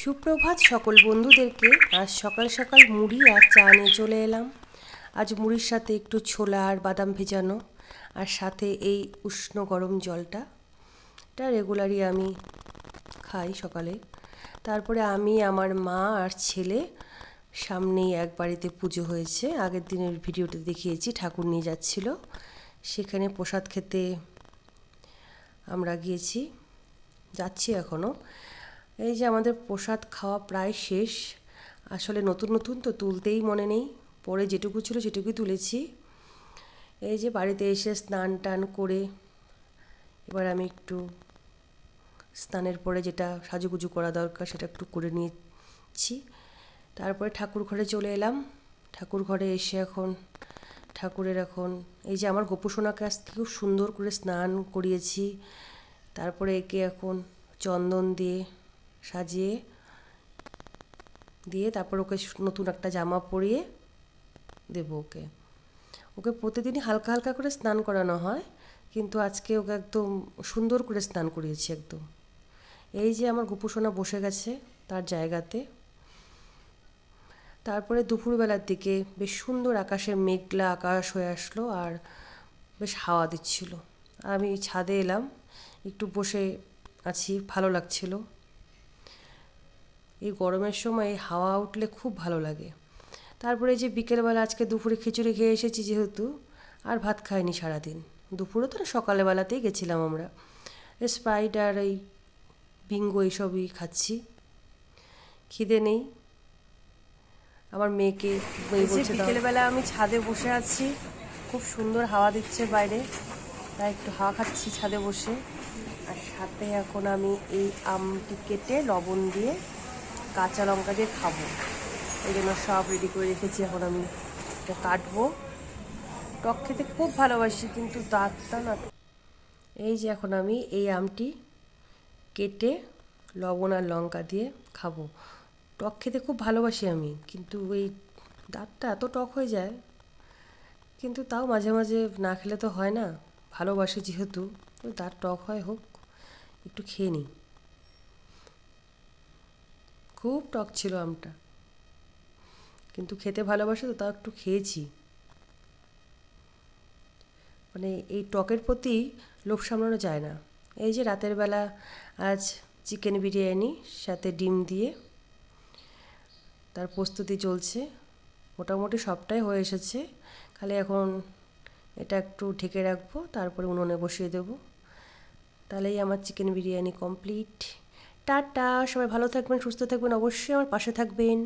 সুপ্রভাত সকল বন্ধুদেরকে। আজ সকাল সকাল মুড়ি আর চা নিয়ে চলে এলাম। আজ মুড়ির সাথে একটু ছোলা আর বাদাম ভেজানো আর সাথে এই উষ্ণ গরম জলটা। এটা রেগুলারই আমি খাই সকালে। তারপরে আমি, আমার মা আর ছেলে সামনেই এক বাড়িতে পুজো হয়েছে। আগের দিনের ভিডিওতে দেখিয়েছি, ঠাকুর নিয়ে যাচ্ছিল। সেখানে প্রসাদ খেতে আমরা গিয়েছি। যাচ্ছি এখনও এই যে আমাদের প্রসাদ খাওয়া প্রায় শেষ, আসলে নতুন নতুন তো তুলতেই মনে নেই, পরে যেটুকু ছিল সেটুকুই তুলেছি। এই যে বাড়িতে এসে স্নান টান করে, এবার আমি একটু স্নানের পরে যেটা সাজুগুজু করা দরকার সেটা একটু করে নিয়েছি তারপরে ঠাকুর ঘরে চলে এলাম। ঠাকুর ঘরে এসে এখন ঠাকুরের এখন, এই যে আমার গোপুসোনাকে আজকে খুব সুন্দর করে স্নান করিয়েছি। তারপরে একে এখন চন্দন দিয়ে সাজিয়ে দিয়ে তারপর ওকে নতুন একটা জামা পরিয়ে দেব ওকে। ওকে প্রতিদিনই হালকা হালকা করে স্নান করানো হয়, কিন্তু আজকে ওকে একদম সুন্দর করে স্নান করিয়েছি একদম। এই যে আমার গোপুসোনা বসে গেছে তার জায়গাতে। তারপরে দুপুরবেলার দিকে বেশ সুন্দর আকাশে মেঘলা আকাশ হয়ে আসলো আর বেশ হাওয়া দিচ্ছিল। আমি ছাদে এলাম, একটু বসে আছি, ভালো লাগছিল। এই গরমের সময় হাওয়া উঠলে খুব ভালো লাগে। তারপরে যে বিকেলবেলা আজকে দুপুরে খিচুড়ি খেয়ে এসেছি যেহেতু আর ভাত খাইনি সারাদিন। দুপুরে তো সকালবেলাতেই গেছিলাম আমরা। স্প্রাইট আর এই বিঙ্গো এইসবই খাচ্ছি। খিদে নেই। আমার মেয়েকে মেয়ে বিকেলবেলা আমি ছাদে বসে আছি। খুব সুন্দর হাওয়া দিচ্ছে বাইরে। তাই একটু হাওয়া খাচ্ছি ছাদে বসে। আর সাথে এখন আমি এই আমটি কেটে লবণ দিয়ে কাঁচা লঙ্কা দিয়ে খাব। এই জন্য সব রেডি করে রেখেছি। এখন আমি কাটবো। টক খেতে খুব ভালোবাসি, কিন্তু দাঁতটা না এই যে এখন আমি এই আমটি কেটে লবণ আর লঙ্কা দিয়ে খাব। টক খেতে খুব ভালোবাসি আমি, কিন্তু এই দাঁতটা এত টক হয়ে যায়, কিন্তু তাও মাঝে মাঝে না খেলে তো হয় না। ভালোবাসি যেহেতু দাঁত টক হয় হোক, একটু খেয়ে নিই। খুব টক ছিল আমটা। কিন্তু খেতে ভালোবাসে তো, তাও একটু খেয়েছি। মানে এই টকের প্রতি লোভ সামলানো যায় না। এই যে রাতের বেলা আজ চিকেন বিরিয়ানি, সাথে ডিম দিয়ে তার প্রস্তুতি চলছে। মোটামুটি সবটাই হয়ে এসেছে। খালি এখন এটা একটু ঢেকে রাখব, তারপরে উনুনে বসিয়ে দেবো। তাহলেই আমার চিকেন বিরিয়ানি কমপ্লিট। টাটা সবাই ভালো থাকবেন সুস্থ থাকবেন অবশ্যই আমার পাশে থাকবেন।